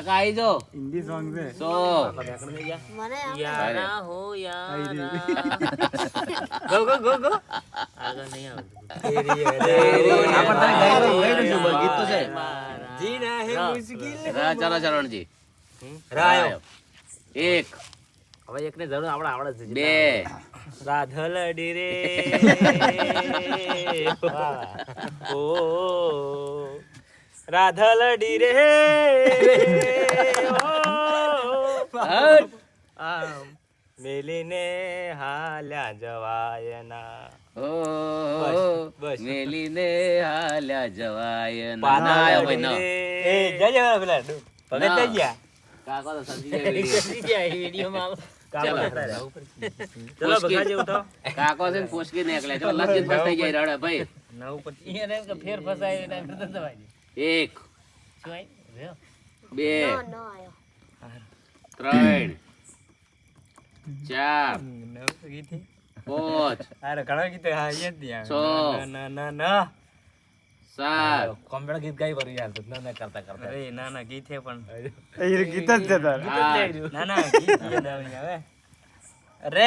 કાકા આવી જો. હિન્દી સોંગ છે. સો મને યારા. હો યારા. Go go go go. આગળ નહીં આવતું. જીના હે મુશ્કિલ રા ચાલો ચરણજી રાયો. એક. ને જરૂર આપણે આવડે છે બે. રાધલડી રે ઓ. રાધલડી રે મેલીને હાલ્યા જવાયના. બસ. મેલીને હાલ્યા જવાય ના ના આયો ભાઈ ના. એ જય જય પેલા ભગત થઈ ગયા? કાકો તો સમજી વીડિયો. કાકો છે નીકળે. જાય રડે ભાઈ. ફેર ફસાય એક. બે ત્રણ ચાર પાંચ અરે ઘણા ગીતે હા એ જ છ. ના ના ના સાત કોમ્પ્યુટર ગીત ગાઈ ભરી યાર ના ના કરતા કરતા અરે ના ના ગીત છે પણ એ ગીત જ છે તાર ના ના ગીત અરે.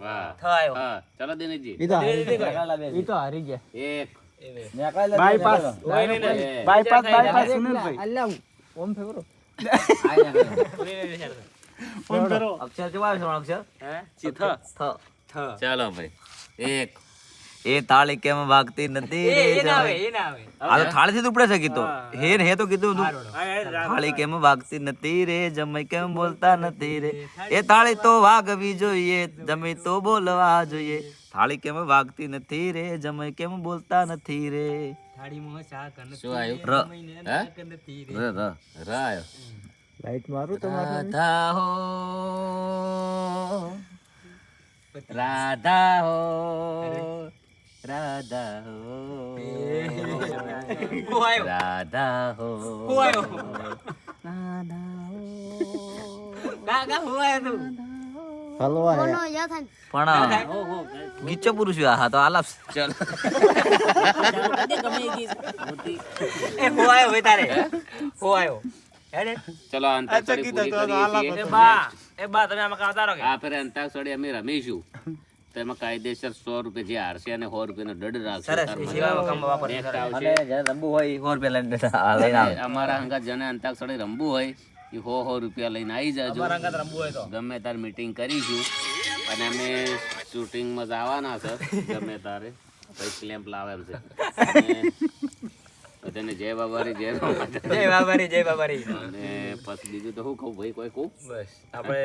વાહ. થયો. હા ચલો દિનેશજી. ઈ તો ઈ તો હારી ગયા. એક. બાયપાસ બાયપાસ બાયપાસ સુનિલભાઈ. ફોન કરો. ચાલો ભાઈ. એક. એ થાળી કેમ વાગતી નથી રે જમાઈ? આ તો થાળીથી ઉપડે છે કીધું હે ને હે તો કીધું તું. થાળી કેમ વાગતી નથી રે જમઈ કેમ બોલતા નથી રે? એ થાળી તો વાગવી જોઈએ જમાઈ તો બોલવા જોઈએ. થાળી કેમ વાગતી નથી રે જમઈ કેમ બોલતા નથી રે? શું આવ્યું? ર. હે ર ર રા લાઈટ મારું રાધા હો. રાધા હો. રાધા હો રાધા હો હલવા કોનો યા થાય ને? પણ ગીચો પુરુષ હા તો આલાપ ચલો એ હો આયો ભાઈ તારે હો આયો હેડે ચલો અંતાક્ષરી પૂરી કરીએ છીએ. બા એ બા તમે આમાં કાવતા રહો કે આ ફેરે અંતાક્ષરી અમે રમીશું તો એમાં કાયદેસર સો રૂપિયા જે હારશે અને સો રૂપિયાનો દંડ રાખશે. સો અમારા અંગત જેને અંતાક્ષરી રમવું હોય એ હો હો રૂપિયા લઈને આવી જાજો. અમારા અંગાત રમવું હોય તો. ગમે તાર મીટિંગ કરીશું. અને અમે શૂટિંગમાં જવાના છે ગમે તારે. પછી ક્લેમ્પ લાવે એમ છે. અને બધાને જય બાબારી જય જય બાબારી જય બાબારી. અને પછી બીજું તો શું કહું ભાઈ કોઈ કહું? બસ આપણે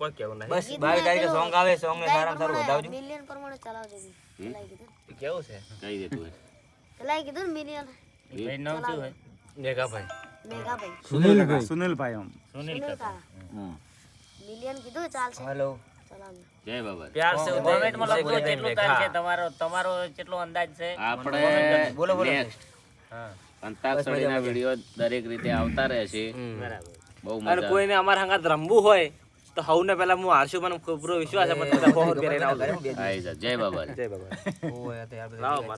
કોઈ કેવું નહીં. બસ બાવીસ તારીખે સોંગ આવે સોંગ ને સારા સારું વધાવજો. મિલિયન પ્રમાણે ચલાવજો. કેવું છે? કહી દે તું ચલાઈ કીધું ને મિલિયન મેઘાભાઈ. મેઘાભાઈ. સુનિલભાઈ. સુનિલભાઈ આમ. સુનિલ કાકા. મિલિયન કીધું ચાલશે. હેલો. જય બાબા. પ્યાર સે લખો તમારો તમારો કેટલો અંદાજ છે. આપણે બોલો, બોલો. next. અંતાક્ષરીના વીડિયો દરેક રીતે આવતા રહેશે. બહુ અને મજા. કોઈને અમારા હંગાત રમવું હોય તો હવને પેલા હું હારશું મને પૂરો વિશ્વાસ છે મને બધા રૂપિયા લઈને આવજો. જય બાબા. જય બાબા. લાવો